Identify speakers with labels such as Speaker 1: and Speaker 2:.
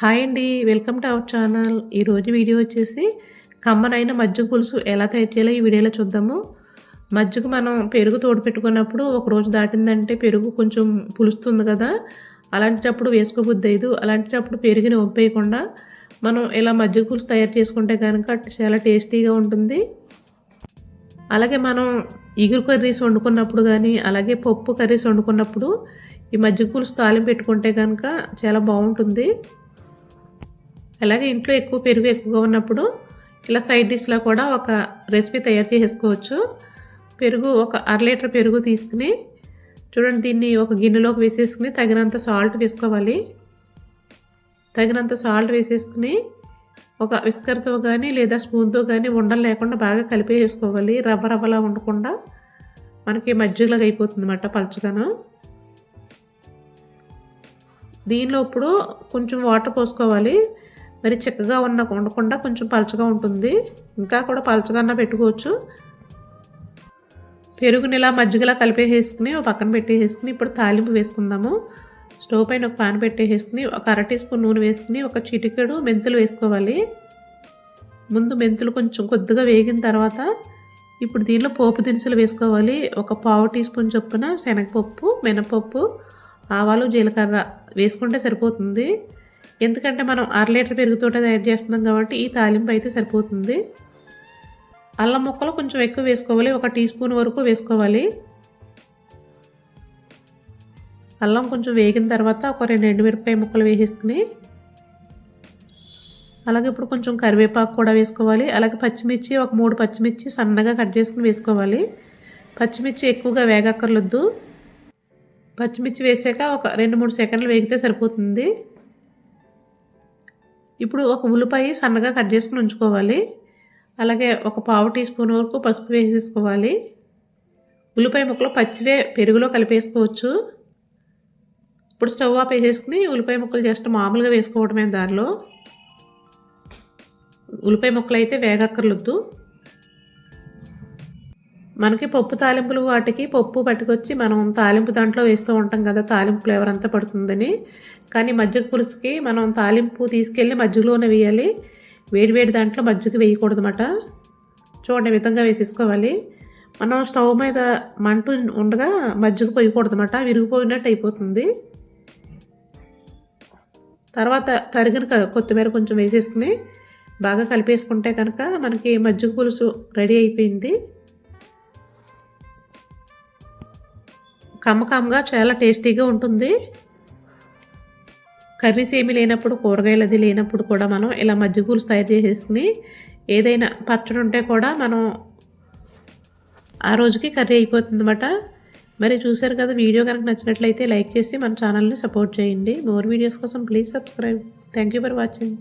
Speaker 1: Hi అండి welcome to our channel. ఈరోజు video వచ్చేసి కమ్మనైన మజ్జిగ పులుసు ఎలా తయారు చేయాలో ఈ వీడియోలో చూద్దాము. మజ్జిగ మనం పెరుగు తోడు పెట్టుకున్నప్పుడు ఒక రోజు దాటిందంటే పెరుగు కొంచెం పులుస్తుంది కదా. అలాంటప్పుడు వేసుకోబుద్ది ఐదు అలాంటప్పుడు పెరుగుని ఒప్పేయకుండా మనం ఇలా మజ్జిగ పులుసు తయారు చేసుకుంటే కనుక చాలా టేస్టీగా ఉంటుంది. అలాగే మనం ఇగురు కర్రీస్ వండుకున్నప్పుడు కానీ అలాగే పప్పు కర్రీస్ వండుకున్నప్పుడు ఈ మజ్జిగ పులుసు తాలింపు పెట్టుకుంటే కనుక చాలా బాగుంటుంది. అలాగే ఇంట్లో ఎక్కువ పెరుగు ఎక్కువగా ఉన్నప్పుడు ఇలా సైడ్ డిష్లో కూడా ఒక రెసిపీ తయారు చేసుకోవచ్చు. పెరుగు ఒక అర లీటర్ పెరుగు తీసుకుని చూడండి దీన్ని ఒక గిన్నెలోకి వేసేసుకుని తగినంత సాల్ట్ వేసుకోవాలి. తగినంత సాల్ట్ వేసేసుకుని ఒక విస్కర్తో కానీ లేదా స్పూన్తో కానీ ఉండలు లేకుండా బాగా కలిపేసుకోవాలి. రవ్వ రవ్వలా ఉండకుండా మనకి మజ్జిగలాగా అయిపోతుంది అన్నమాట పలచగాను. దీనిలో ఇప్పుడు కొంచెం వాటర్ పోసుకోవాలి. మరి చిక్కగా ఉన్న ఉండకుండా కొంచెం పలచగా ఉంటుంది. ఇంకా కూడా పలచగా పెట్టుకోవచ్చు. పెరుగుని ఇలా మజ్జిగలా కలిపేసేసుకుని ఒక పక్కన పెట్టేసుకుని ఇప్పుడు తాలింపు వేసుకుందాము. స్టవ్ పైన ఒక పాన్ పెట్టేసుకుని ఒక అర టీ స్పూన్ నూనె వేసుకుని ఒక చిటికెడు మెంతులు వేసుకోవాలి. ముందు మెంతులు కొంచెం కొద్దిగా వేగిన తర్వాత ఇప్పుడు దీనిలో పోపు దినుసులు వేసుకోవాలి. ఒక పావు టీ స్పూన్ చొప్పున శనగపప్పు మినపప్పు ఆవాలు జీలకర్ర వేసుకుంటే సరిపోతుంది. ఎందుకంటే మనం అర లీటర్ పెరుగుతో తయారు చేస్తున్నాం కాబట్టి ఈ తాలింపు అయితే సరిపోతుంది. అల్లం ముక్కలు కొంచెం ఎక్కువ వేసుకోవాలి. ఒక టీ స్పూన్ వరకు వేసుకోవాలి. అల్లం కొంచెం వేగిన తర్వాత ఒక రెండు ఎండుమిరపకాయ ముక్కలు వేసేసుకుని అలాగే ఇప్పుడు కొంచెం కరివేపాకు కూడా వేసుకోవాలి. అలాగే పచ్చిమిర్చి ఒక మూడు పచ్చిమిర్చి సన్నగా కట్ చేసుకుని వేసుకోవాలి. పచ్చిమిర్చి ఎక్కువగా వేగక్కర్లొద్దు. పచ్చిమిర్చి వేసాక ఒక రెండు మూడు సెకండ్లు వేగితే సరిపోతుంది. ఇప్పుడు ఒక ఉల్లిపాయ సన్నగా కట్ చేసుకుని ఉంచుకోవాలి. అలాగే ఒక పావు టీ స్పూన్ వరకు పసుపు వేసేసుకోవాలి. ఉల్లిపాయ ముక్కలు పచ్చివే పెరుగులో కలిపేసుకోవచ్చు. ఇప్పుడు స్టవ్ ఆఫ్ వేసేసుకుని ఉల్లిపాయ ముక్కలు జస్ట్ మామూలుగా వేసుకోవడమే దానిలో. ఉల్లిపాయ ముక్కలు అయితే వేగక్కర్లొద్దు. మనకి పప్పు తాలింపులు వాటికి పప్పు పట్టుకొచ్చి మనం తాలింపు దాంట్లో వేస్తూ ఉంటాం కదా తాలింపు ఫ్లేవర్ అంతా పడుతుందని. కానీ మజ్జిగ పులుసుకి మనం తాలింపు తీసుకెళ్ళి మజ్జిగలోనే వేయాలి. వేడివేడి దాంట్లో మజ్జిగ వేయకూడదు అన్నమాట చూడండి విధంగా వేసేసుకోవాలి. మనం స్టవ్ మీద మంటు ఉండగా మజ్జిగ పోయకూడదు అన్నమాట విరిగిపోయినట్టు అయిపోతుంది. తర్వాత తరిగిన కొత్తిమీర కొంచెం వేసేసుకుని బాగా కలిపేసుకుంటే కనుక మనకి మజ్జిగ పులుసు రెడీ అయిపోయింది. కమ్మకమ్మగా చాలా టేస్టీగా ఉంటుంది. కర్రీస్ ఏమి లేనప్పుడు కూరగాయలు అది లేనప్పుడు కూడా మనం ఇలా మజ్జిగ తయారు చేసేసుకుని ఏదైనా పచ్చడి ఉంటే కూడా మనం ఆ రోజుకి కర్రీ అయిపోతుందన్నమాట. మరి చూసారు కదా వీడియో కనుక నచ్చినట్లయితే లైక్ చేసి మన ఛానల్ని సపోర్ట్ చేయండి. మోర్ వీడియోస్ కోసం please subscribe. Thank you for watching.